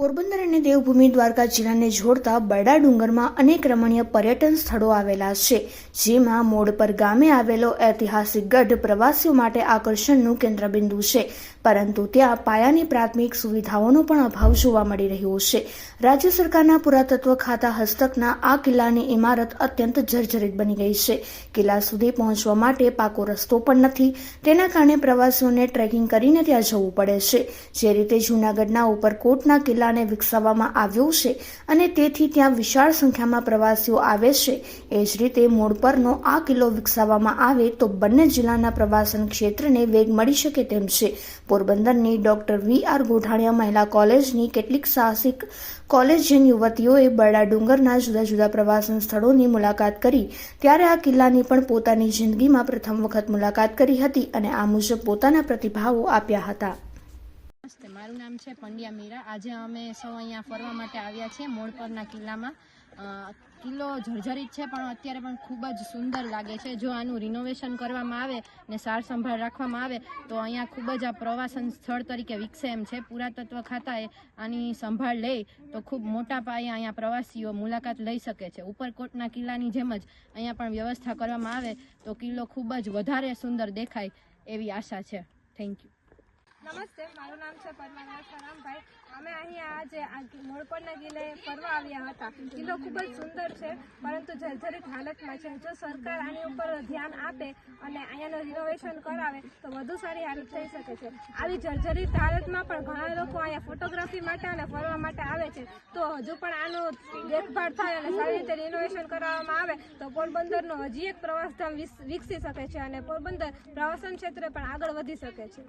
પોરબંદર અને દેવભૂમિ દ્વારકા જિલ્લાને જોડતા બરડા ડુંગરમાં અનેક રમણીય પર્યટન સ્થળો આવેલા છે, જેમાં મોડ પર ગામે આવેલો ઐતિહાસિક ગઢ પ્રવાસીઓ માટે આકર્ષણનું કેન્દ્રબિંદુ છે. પરંતુ ત્યાં પાયાની પ્રાથમિક સુવિધાઓનો પણ અભાવ જોવા મળી રહ્યો છે. રાજ્ય સરકારના પુરાતત્વ ખાતા હસ્તકના આ કિલ્લાની ઇમારત અત્યંત જર્જરિત બની ગઈ છે. કિલ્લા સુધી પહોંચવા માટે પાકો રસ્તો પણ નથી. તેના કારણે પ્રવાસીઓને ટ્રેકિંગ કરીને ત્યાં જવું પડે છે. જે રીતે જૂનાગઢના ઉપરકોટના કિલ્લાને વિકસાવવામાં આવ્યું છે અને તેથી ત્યાં વિશાળ સંખ્યામાં પ્રવાસીઓ આવે છે. એ જ રીતે મોડ પરનો આ કિલ્લો વિકસાવવામાં આવે તો બંને જિલ્લાના પ્રવાસન ક્ષેત્રને વેગ મળી શકે તેમ છે. પોરબંદરની ડોક્ટર વી આર ગોઠાણીયા મહિલા કોલેજની કેટલીક સાહસિક કોલેજિયન યુવતીઓએ બરડા ડુંગરના જુદા જુદા પ્રવાસન સ્થળોની મુલાકાત કરી. ત્યારે આ કિલ્લાની પણ પોતાની જિંદગીમાં પ્રથમ વખત મુલાકાત કરી હતી અને આ મુજબ પોતાના પ્રતિભાવો આપ્યા હતા. નમસ્તે, મારું નામ છે પંડ્યા મીરા. આજે અમે સૌ અહીંયા ફરવા માટે આવ્યા છીએ મોળપરના કિલ્લામાં. કિલ્લો જર્જરિત છે, પણ અત્યારે પણ ખૂબ જ સુંદર લાગે છે. જો આનું રિનોવેશન કરવામાં આવે ને સાર સંભાળ રાખવામાં આવે, તો અહીંયા ખૂબ જ આ પ્રવાસન સ્થળ તરીકે વિકસે એમ છે. પુરાતત્વ ખાતાએ આની સંભાળ લે તો ખૂબ મોટા પાયે અહીંયા પ્રવાસીઓ મુલાકાત લઈ શકે છે. ઉપરકોટના કિલ્લાની જેમ જ અહીંયા પણ વ્યવસ્થા કરવામાં આવે, તો કિલ્લો ખૂબ જ વધારે સુંદર દેખાય એવી આશા છે. થેન્ક યુ નમસ્તે, મારું નામ છે પરમાનંદ સરામભાઈ અમે અહીંયા આજે મોડપરના કિલ્લે ફરવા આવ્યા હતા. કિલ્લો ખૂબ જ સુંદર છે, પરંતુ જર્જરિત હાલતમાં છે. જો સરકાર આની ઉપર ધ્યાન આપે અને અહીંયાનું રિનોવેશન કરાવે, તો વધુ સારી હાલત થઈ શકે છે. આવી જર્જરિત હાલતમાં પણ ઘણા લોકો અહીંયા ફોટોગ્રાફી માટે અને ફરવા માટે આવે છે. તો હજુ પણ આનું દેખભાળ થાય અને સારી રીતે રિનોવેશન કરાવવામાં આવે, તો પોરબંદરનો હજી એક પ્રવાસધામ વિસ- વિકસી શકે છે અને પોરબંદર પ્રવાસન ક્ષેત્રે પણ આગળ વધી શકે છે.